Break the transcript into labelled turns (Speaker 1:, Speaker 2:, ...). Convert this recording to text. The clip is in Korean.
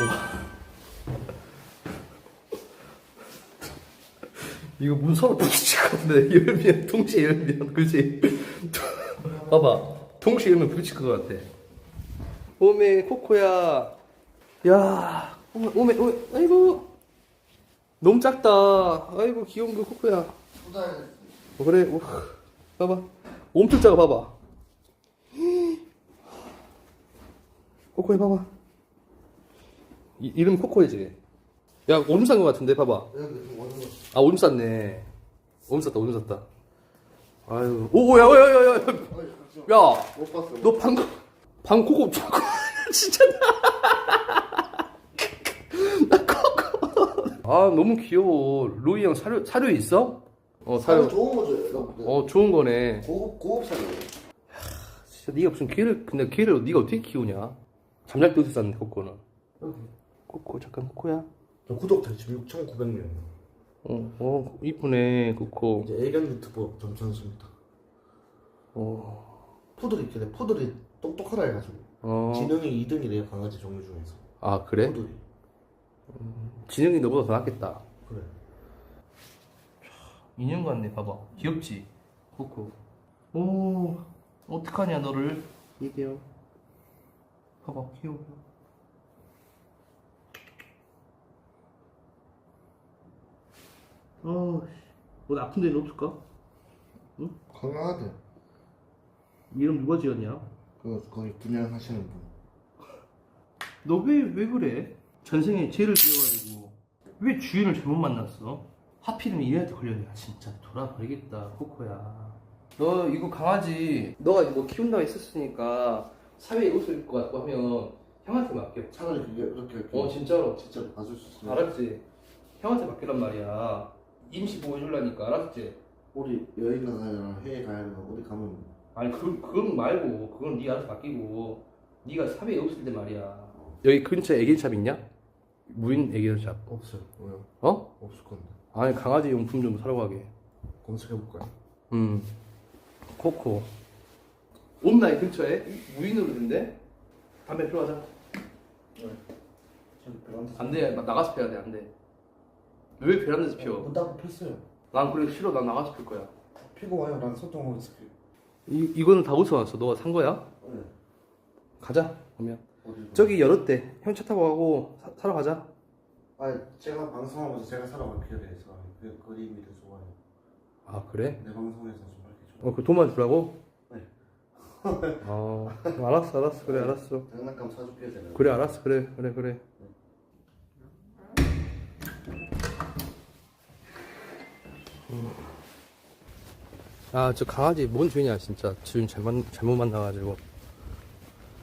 Speaker 1: 이거 문 서로 같은데? 열면 동시에 열면 그지? 봐봐. 동시에 열면 부딪힐 것 같아. 오메 코코야. 야 오메 오메 아이고. 너무 작다. 아이고 귀여운 그 코코야. 어, 그래. 우, 봐봐. 엄청 작아 봐봐. 코코야 봐봐 이, 이름 코코이지 야 오줌 싼것 같은데 봐봐. 아 오줌 쌌네. 오줌 쌌다 오줌 쌌다. 아유 오야야야야야. 야,
Speaker 2: 못 봤어.
Speaker 1: 너 방금 방금 코코 코코 진짜 나. 코코. 아 너무 귀여워. 루이 형 사료 사료 있어? 어
Speaker 2: 사료.
Speaker 1: 사료
Speaker 2: 좋은 거죠.
Speaker 1: 어 좋은 거네.
Speaker 2: 고급 고급 사료.
Speaker 1: 진짜 네가 무슨 개를 근데 개를 네가 어떻게 키우냐? 잠잘 때 어디서 쌌는데 코코는. 코코 잠깐 코코야
Speaker 2: 저 구독자 지금 6,900명.
Speaker 1: 어, 어 이쁘네 코코
Speaker 2: 이제 애견 유튜버 점천수입니다.
Speaker 1: 어,
Speaker 2: 푸들이 있길래 푸들이 똑똑하라 해가지고
Speaker 1: 어.
Speaker 2: 지능이 2등이래요 강아지 종류 중에서.
Speaker 1: 아 그래?
Speaker 2: 푸들이.
Speaker 1: 지능이 너보다 더 낫겠다
Speaker 2: 그래.
Speaker 1: 인형 같네 봐봐 귀엽지? 코코 오 어떡하냐 너를 얘기해요 봐봐 귀여워 어 어디 아픈 데는 없을까?
Speaker 2: 건강하대.
Speaker 1: 이름 누가 지었냐?
Speaker 2: 그 거기 분양하시는 분.
Speaker 1: 너 왜 왜 그래? 전생에 죄를 지어가지고 왜 주인을 잘못 만났어? 하필이면 얘한테 걸렸냐 진짜 돌아버리겠다 코코야 너 이거 강아지 너가 뭐 키운다고 했었으니까 사회에 옷을 입고 갖고 하면 형한테 맡겨
Speaker 2: 차라리 그게 이렇게 이렇게
Speaker 1: 어 진짜로
Speaker 2: 진짜 봐줄 수 있으면.
Speaker 1: 알았지? 형한테 맡기란 말이야 임시 보호해주려니까 알았지?
Speaker 2: 우리 여행 가야 해외 가야 되나 어디 가면
Speaker 1: 아니 그, 그건 말고 그건 네 알아서 맡기고 네가 사회에 없을 때 말이야 여기 근처에 애견샵 있냐? 무인 애견샵
Speaker 2: 없어요. 왜요?
Speaker 1: 어?
Speaker 2: 없을 건데.
Speaker 1: 아니 강아지 용품 좀 사러 가게.
Speaker 2: 검색해 볼까요?
Speaker 1: 음. 코코. 이 근처에? 무인으로 된대? 담배 필요하자.
Speaker 2: 저기 베란다.
Speaker 1: 안 돼. 나 나가서 피워야 돼. 안 돼. 왜 베란다에서 피워?
Speaker 2: 문 닫고 폈어요.
Speaker 1: 난 그래 싫어. 난 나가서 필 거야.
Speaker 2: 피고 와요. 난 소통하고 있을게.
Speaker 1: 이 이거는 다 왔어? 너가 산 거야?
Speaker 2: 네.
Speaker 1: 가자. 그러면
Speaker 2: 어디?
Speaker 1: 저기 열었대. 형 차 타고 가고 사, 사러 가자.
Speaker 2: 아 제가 방송하면서 제가 살아갈게요 돼서 그 그림이 더 좋아요.
Speaker 1: 아 그래?
Speaker 2: 내 방송에서 좀 밝혀줘.
Speaker 1: 어그 돈만 주라고?
Speaker 2: 네.
Speaker 1: 어 알았어 알았어 그래 알았어.
Speaker 2: 장난감 사줄게요 제가.
Speaker 1: 그래 알았어 그래 그래 그래 아저 강아지 뭔 죄냐 진짜. 주인 잘못, 잘못 만나가지고